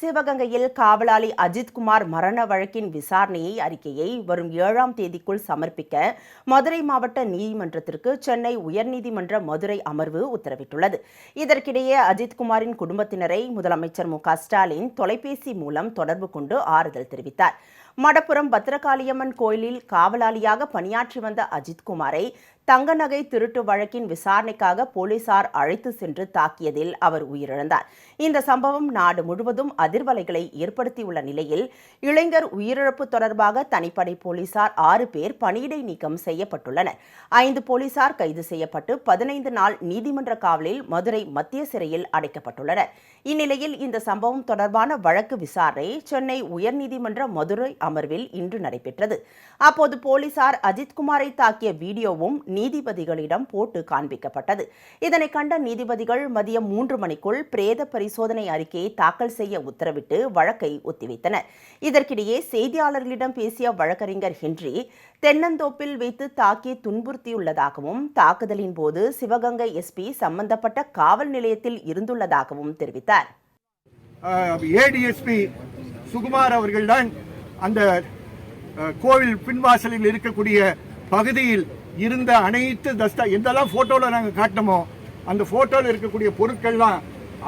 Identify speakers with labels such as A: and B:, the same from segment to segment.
A: சிவகங்கையில் காவலாளி அஜித்குமார் மரண வழக்கின் விசாரணையை அறிக்கையை வரும் ஏழாம் தேதிக்குள் சமர்ப்பிக்க மதுரை மாவட்ட நீதிமன்றத்திற்கு சென்னை உயர்நீதிமன்ற மதுரை அமர்வு உத்தரவிட்டுள்ளது. இதற்கிடையே அஜித்குமாரின் குடும்பத்தினரை முதலமைச்சர் மு ஸ்டாலின் தொலைபேசி மூலம் தொடர்பு கொண்டு ஆறுதல் தெரிவித்தார். மடப்புரம் பத்திரகாளியம்மன் கோயிலில் காவலாளியாக பணியாற்றி வந்த அஜித்குமாரை தங்க நகை திருட்டு வழக்கின் விசாரணைக்காக போலீசார் அழைத்து சென்று தாக்கியதில் அவர் உயிரிழந்தார். இந்த சம்பவம் நாடு முழுவதும் அதிர்வலைகளை ஏற்படுத்தியுள்ள நிலையில் இளைஞர் உயிரிழப்பு தொடர்பாக தனிப்படை போலீசார் ஆறு பேர் பணியிடை நீக்கம் செய்யப்பட்டுள்ளனர். ஐந்து போலீசார் கைது செய்யப்பட்டு பதினைந்து நாள் நீதிமன்ற காவலில் மதுரை மத்திய சிறையில் அடைக்கப்பட்டுள்ளனர். இந்நிலையில் இந்த சம்பவம் தொடர்பான வழக்கு விசாரணை சென்னை உயர்நீதிமன்ற மதுரை அமர்வில் இன்று நடைபெற்றது. அப்போது போலீசார் அஜித்குமாரை தாக்கிய வீடியோவும் நீதிபதிகளிடம் போட்டு காண்பிக்கப்பட்டது. இதனை கண்ட நீதிபதிகள் மதியம் மூன்று மணிக்குள் பிரேத பரிசோதனை அறிக்கையை தாக்கல் செய்ய உத்தரவிட்டு வழக்கை ஒத்திவைத்தனர். இதற்கிடையே செய்தியாளர்களிடம் பேசிய வழக்கறிஞர் ஹென்றி தென்னந்தோப்பில் வைத்து தாக்கி துன்புறுத்தியுள்ளதாகவும் தாக்குதலின் போது சிவகங்கை எஸ்பி சம்பந்தப்பட்ட காவல் நிலையத்தில் இருந்துள்ளதாகவும் தெரிவித்தார்.
B: ஏடிஎஸ்பி சுகுமார் அவர்கள்தான் அந்த கோவில் பின்வாசலில் இருக்கக்கூடிய பகுதியில் இருந்த அனைத்து தஸ்தா எந்தெல்லாம் ஃபோட்டோவில் நாங்கள் காட்டினோமோ அந்த ஃபோட்டோவில் இருக்கக்கூடிய பொருட்கள்லாம்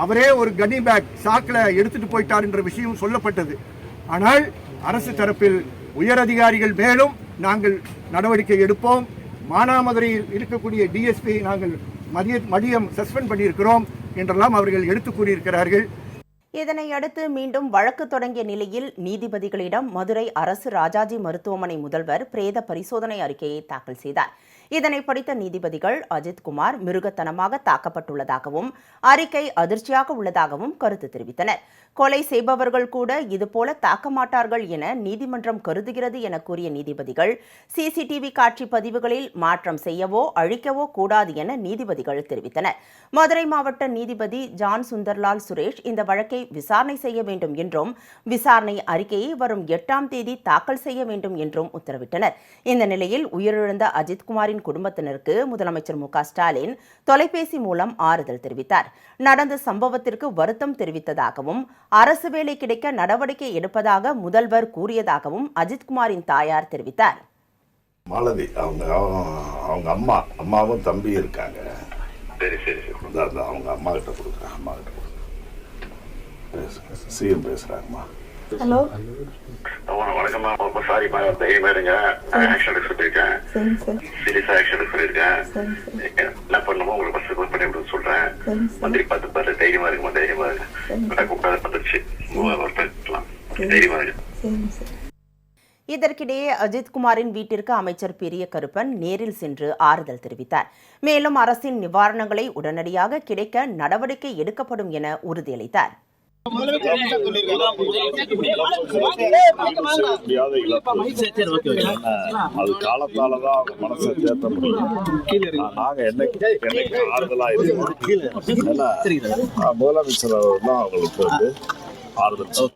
B: அவரே ஒரு கனி பேக் சாக்கில் எடுத்துகிட்டு போயிட்டார் என்ற விஷயம் சொல்லப்பட்டது. ஆனால் அரசு தரப்பில் உயரதிகாரிகள் மேலும் நாங்கள் நடவடிக்கை எடுப்போம். மானாமதுரையில் இருக்கக்கூடிய டிஎஸ்பி நாங்கள் மதிய மதியம் சஸ்பெண்ட் பண்ணியிருக்கிறோம் என்றெல்லாம் அவர்கள் எடுத்து கூறியிருக்கிறார்கள்.
A: இதனை அடுத்து மீண்டும் வழக்கு தொடங்கிய நிலையில் நீதிபதிகளிடம் மதுரை அரசு ராஜாஜி மருத்துவமனை முதல்வர் பிரேத பரிசோதனை அறிக்கையை தாக்கல் செய்தார். இதனை படித்த நீதிபதிகள் அஜித்குமார் மிருகத்தனமாக தாக்கப்பட்டுள்ளதாகவும் அறிக்கை அதிர்ச்சியாக உள்ளதாகவும் கருத்து தெரிவித்தனர். கொலை செய்பவர்கள் கூட இதுபோல தாக்க மாட்டார்கள் என நீதிமன்றம் கருதுகிறது என கூறிய நீதிபதிகள் சிசிடிவி காட்சி பதிவுகளில் மாற்றம் செய்யவோ அழிக்கவோ கூடாது என நீதிபதிகள் தெரிவித்தனர். மதுரை மாவட்ட நீதிபதி ஜான் சுந்தர்லால் சுரேஷ் இந்த வழக்கை விசாரணை செய்ய வேண்டும் என்றும் விசாரணை அறிக்கையை வரும் எட்டாம் தேதி தாக்கல் செய்ய வேண்டும் என்றும் உத்தரவிட்டனர். இந்த நிலையில் உயிரிழந்த அஜித்குமாரின் குடும்பத்தினருக்கு முதலமைச்சர் மு ஸ்டாலின் தொலைபேசி மூலம் ஆறுதல் தெரிவித்தார். நடந்த சம்பவத்திற்கு வருத்தம் தெரிவித்ததாகவும் அரசு வேலை கிடைக்க நடவடிக்கை எடுப்பதாக முதல்வர் கூறியதாகவும் அஜித்குமாரின் தாயார் தெரிவித்தார்.
C: மாலதி அவங்க அவங்க- அம்மா அம்மாவும் தம்பி இருக்காங்க.
D: சரி சரி
C: அவங்க அம்மா கிட்ட கொடுக்குறேன் அம்மா கிட்ட கொடுக்குறேன். சிஎம் பேசுறாங்கம்மா.
E: ஹலோ.
D: அம்மா, வணக்கம்மா ரொம்ப சாரிம்மா தைரியமா இருங்க. ஆக்ஷன் எடுக்க சொல்லியிருக்கேன்.
E: சரிங்க சார்.
D: சீரியஸா ஆக்ஷன் எடுக்க சொல்லியிருக்கேன்.
E: சரிங்க சார்.
D: என்ன பண்ணுமோ உங்களுக்கு ஃபர்ஸ்ட் கால் பண்ணி விட சொல்றேன்.
E: சரிங்க சார்.
D: மந்திரி பார்த்து பார்த்து தைரியமா இருக்குமா தைரியமா இருக்கு
E: சரிங்க.
D: கூப்பிடாத வந்துருச்சு. வரலாம் தைரியமா இருக்கு
E: சரிங்க சார்.
A: இதற்கிடையே அஜித்குமாரின் வீட்டிற்கு அமைச்சர் பெரிய கருப்பன் நேரில் சென்று ஆறுதல் தெரிவித்தார். மேலும் அரசின் நிவாரணங்களை உடனடியாக கிடைக்க நடவடிக்கை எடுக்கப்படும் என உறுதியளித்தார்.
C: அது காலத்தால தான் அவங்க மனசை தேத்த முடியும் நாங்க என்னைக்கு என்னைக்கு ஆறுதலா இருக்கோம் முதலமைச்சர் அவர் தான் அவங்களுக்கு வந்து ஆறுதல்.